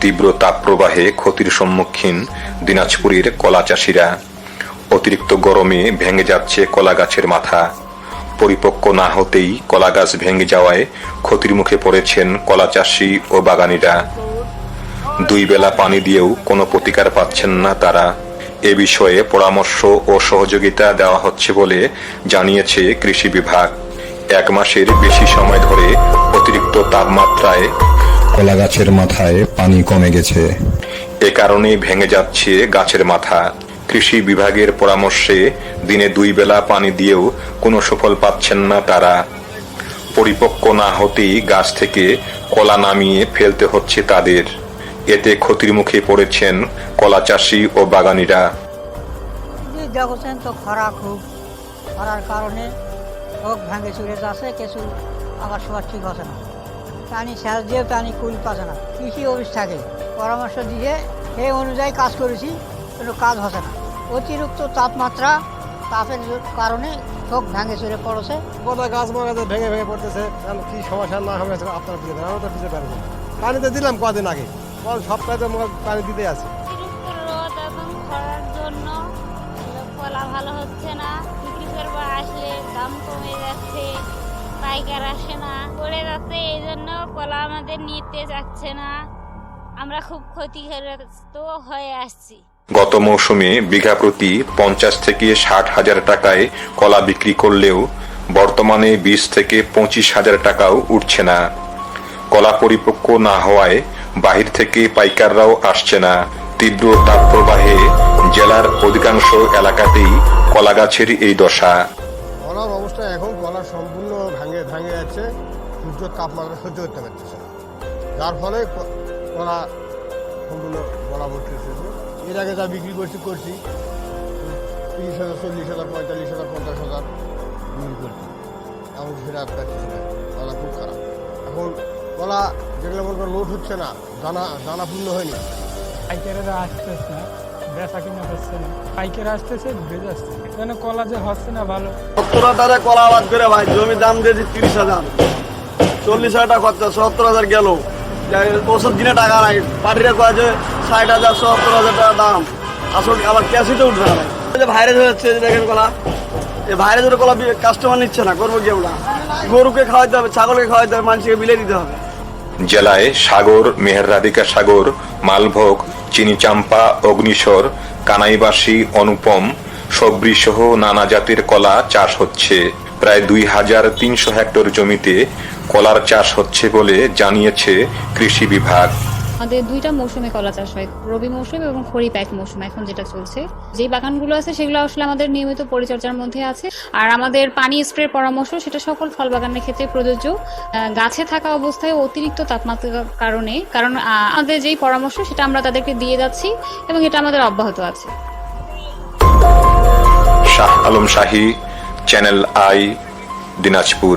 তীব্র তাপপ্রবাহে ক্ষতির সম্মুখীন দিনাজপুরের কলা চাষিরা। অতিরিক্ত গরমে ভেঙে যাচ্ছে কলা গাছের মাথা। পরিপক্ক না হতেই কলা গাছ ভেঙে যাওয়ায় ক্ষতির মুখে পড়েছেন কলা চাষি ও বাগানিরা। দুই বেলা পানি দিয়েও কোনো প্রতিকার পাচ্ছেন না তারা। এ বিষয়ে পরামর্শ ও সহযোগিতা দেওয়া হচ্ছে বলে জানিয়েছে কৃষি বিভাগ। এক মাসের বেশি সময় ধরে অতিরিক্ত তাপমাত্রায় কলা গাছের মাথায় পানি কমে গেছে। এ কারণে ভেঙে যাচ্ছে গাছের মাথা। কৃষি বিভাগের পরামর্শে দিনে দুই বেলা পানি দিয়েও কোনো সফল পাচ্ছেন না তারা। পরিপক্ক না হতেই গাছ থেকে কলা নামিয়ে ফেলতে হচ্ছে তাদের। এতে ক্ষতির মুখে পড়েছেন কলা চাষি ও বাগানিরা। যে দেখছেন তো খরা খুব। খরার কারণে ভাঙে চুরে যাচ্ছে কিছু আবার সবার ঠিক হচ্ছে না। পানি সেচ দিয়ে প্রাণী কুল পাচ্ছে না কৃষি অফিস থাকে পরামর্শ দিয়ে সেই অনুযায়ী কাজ করেছি কিন্তু কাজ হচ্ছে না। অতিরিক্ত তাপমাত্রা তাপের কারণে হোক ভাঙে চুরে পড়েছে। গোটা গাছ মারা ভেঙে ভেঙে পড়তেছে কি সমস্যা না হবে আপনারা দেন আমরা তো পারব। পানিতে দিলাম কদিন আগে কল সপ্তাহে তো পানি দিতে আছে। রোদ এবং খরার জন্য কলা ভালো হচ্ছে না আসলে দাম কমে যাচ্ছে। পাইকার আসে না। পড়ে যাচ্ছে এই জন্য কলা আমাদের নিতে যাচ্ছে না। আমরা খুব ক্ষতিগ্রস্ত হয়ে আসছি। গত মৌসুমে বিঘা প্রতি পঞ্চাশ থেকে ষাট হাজার টাকায় কলা বিক্রি করলেও বর্তমানে বিশ থেকে পঁচিশ হাজার টাকাও উঠছে না। কলা পরিপক্ক না হওয়ায় বাহির থেকে পাইকাররাও আসছে না। তীব্র তাপপ্রবাহে জেলার অধিকাংশ এলাকাতেই কলা গাছের এই দশা। কলার অবস্থা এখন সূর্য তাপমাত্রা সহ্য করতে পারতেছে না। যার ফলে ক- কলা সম্পূর্ণ গলা হচ্ছে এর আগে যা বিক্রি করছি করছি। তিরিশ হাজার চল্লিশ হাজার পঁয়তাল্লিশ হাজার পঞ্চাশ হাজার বিক্রি করছি। এখন সেটা পাচ্ছি না কলা খুব খারাপ। এখন কলা যেগুলো মনে করেন লোড হচ্ছে না দানা দানা পূর্ণ হয়নি। পাইকারেরা আসতেছে না বেচা কিনা হচ্ছে না। পাইকার আসতেছে আসছে কেন কলা যে হচ্ছে না ভালো। সত্তর হাজারে কলা আবাদ করে ভাই জমির দাম দিয়েছি তিরিশ হাজার। চল্লিশ হাজার টাকা খরচা, সত্তর হাজার গেল। ওষুধ কিনে টাকা নাই। পাটিরে কয় যে ষাট হাজার, সত্তর হাজার টাকা দাম। আসলে আবার ক্যাশিতে উঠবে না যে ভাইরাস যে দেখেন কলা এই ভাইরাসের কলা কাস্টমার নিচ্ছে না, করব কি আমরা? গরুকে খাওয়াইতে হবে, ছাগলকে খাওয়াইতে হবে, মানুষকে বিলে দিতে হবে। জেলায় সাগর মেহেররাধিকা সাগর, মালভোগ, চিনি চাম্পা অগ্নিস্বর কানাইবাসী, অনুপম সবরি সহ নানা জাতের কলা চাষ হচ্ছে। প্রায় দুই হাজার তিনশো হেক্টর জমিতে কলার চাষ হচ্ছে বলে জানিয়েছে কৃষি বিভাগ। আমাদের দুইটা মৌসুমে কলা চাষ হয় রবি মৌসুম এবং খরিফ এক মৌসুম এখন যেটা চলছে। যে বাগানগুলো আছে সেগুলো আসলে আমাদের নিয়মিত পরিচর্যার মধ্যে আছে। আর আমাদের পানি স্প্রের পরামর্শ সেটা সকল ফল বাগানের ক্ষেত্রে প্রযোজ্য। গাছে থাকা অবস্থায় অতিরিক্ত তাপমাত্রার কারণে কারণ আমাদের যেই পরামর্শ সেটা আমরা তাদেরকে দিয়ে যাচ্ছি এবং এটা আমাদের অব্যাহত আছে। Shah Alam Shahi channel I Dinajpur.